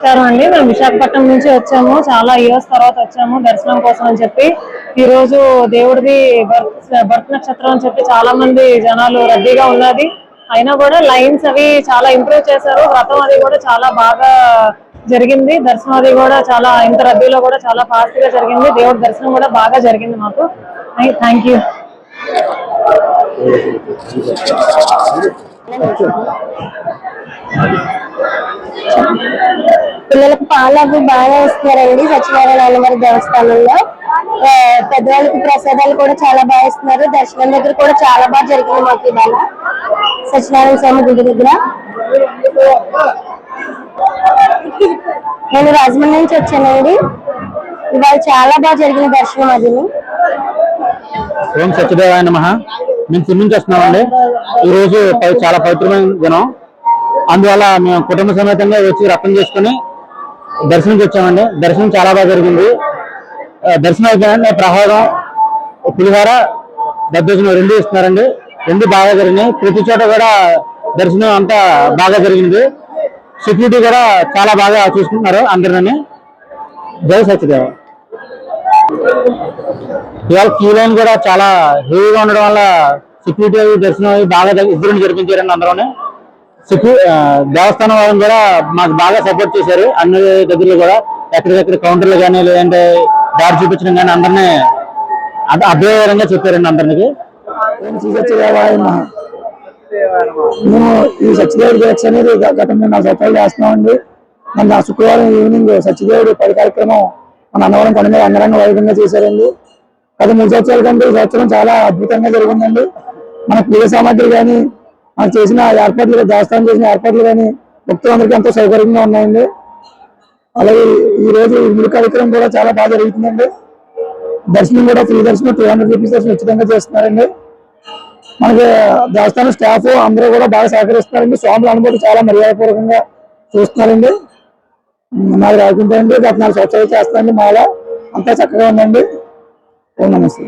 నమస్కారం అండి. మేము విశాఖపట్నం నుంచి వచ్చాము. చాలా ఇయర్స్ తర్వాత వచ్చాము దర్శనం కోసం అని చెప్పి. ఈ రోజు దేవుడిది భర్త నక్షత్రం అని చెప్పి చాలా మంది జనాలు రద్దీగా ఉన్నది. అయినా కూడా లైన్స్ అవి చాలా ఇంప్రూవ్ చేశారు. వ్రతం అది కూడా చాలా బాగా జరిగింది. దర్శనం అది కూడా చాలా ఇంత రద్దీలో కూడా చాలా ఫాస్ట్గా జరిగింది. దేవుడి దర్శనం కూడా బాగా జరిగింది మాకు. థ్యాంక్ యూ పిల్లలకు పాలు అవి బాగా ఇస్తున్నారండి. సత్యనారాయణ అన్నవారి దేవస్థానంలో. పెద్దవాళ్ళకి ప్రసాదాలు కూడా చాలా బాగా ఇస్తున్నారు. దర్శనం దగ్గర కూడా చాలా బాగా జరిగింది మాకు ఇవాళ. సత్యనారాయణ స్వామి గుడి దగ్గర. నేను రాజమండ్రి నుంచి వచ్చానండి. ఇవాళ చాలా బాగా జరిగిన దర్శనం అది. ఓం సత్యదేవాయ నమ. మేము తిరుగు నుంచి వస్తున్నామండి ఈ రోజు చాలా పవిత్రమైన దినం. అందువల్ల మేము కుటుంబ సమేతంగా వచ్చి రక్తం చేసుకుని దర్శనంకి వచ్చామండి. దర్శనం చాలా బాగా జరిగింది. దర్శనం అయిపోయినా ప్రహారం పులిహార దద్దోజనం రెండు ఇస్తున్నారండి. రెండు బాగా జరిగినాయి. ప్రతి చోట కూడా దర్శనం అంతా బాగా జరిగింది. సెక్యూరిటీ కూడా చాలా బాగా చూసుకుంటున్నారు అందరినీ. జయ సత్యదేవ. ఇవాళ క్యూ లైన్ కూడా చాలా హెవీగా ఉండడం వల్ల సెక్యూరిటీ దర్శనం బాగా ఇద్దరు జరిపించారండి అందరూ దేవస్థానం వాళ్ళని కూడా మాకు బాగా సపోర్ట్ చేశారు. అన్ని దగ్గరలో కూడా ఎక్కడికెక్కడ కౌంటర్లు కానీ లేదంటే దారి చూపించడం కానీ అందరినీ అర్థ- చెప్పారండి అందరికి. మేము ఈ సత్యదేవుడి దీక్ష అనేది గతంలో గత మూడు నాలుగు సంవత్సరాలు చేస్తున్నామండి. మన శుక్రవారం ఈవినింగ్ సత్యదేవుడి పది కార్యక్రమం మన అన్నవరం కొండ మీద అంగరంగ వైభవంగా చేశారండి. గత మూడు సంవత్సరాల కంటే ఈ సంవత్సరం చాలా అద్భుతంగా జరిగిందండి. మన పూజ సామాగ్రి కానీ మనం చేసిన ఏర్పాట్లు దేవస్థానం చేసిన ఏర్పాట్లు కానీ భక్తులందరికీ ఎంతో సౌకర్యంగా ఉన్నాయండి. అలాగే ఈ రోజు కార్యక్రమం కూడా చాలా బాగా జరుగుతుందండి. దర్శనం కూడా ఫ్రీ దర్శనం టూ హండ్రెడ్ రూపీస్ దర్శనం ఉచితంగా చేస్తున్నారండి. మనకి దేవస్థానం స్టాఫ్ అందరూ కూడా బాగా సహకరిస్తున్నారండి. స్వాముల అనుభూతి చాలా మర్యాదపూర్వకంగా చూస్తున్నారండి. మాది రాకుంటే అండి. గత నాలుగు సంవత్సరాలు చేస్తానండి మాల అంతా చక్కగా ఉందండి. ఓ నమస్తే